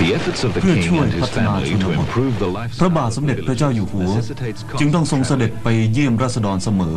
เพื่อช่วยพัฒนาชพระบาทสมเด็จพระเจ้าอยู่หัวจึงต้องทรงเสด็จไปเยี่ยมราษฎรเสมอ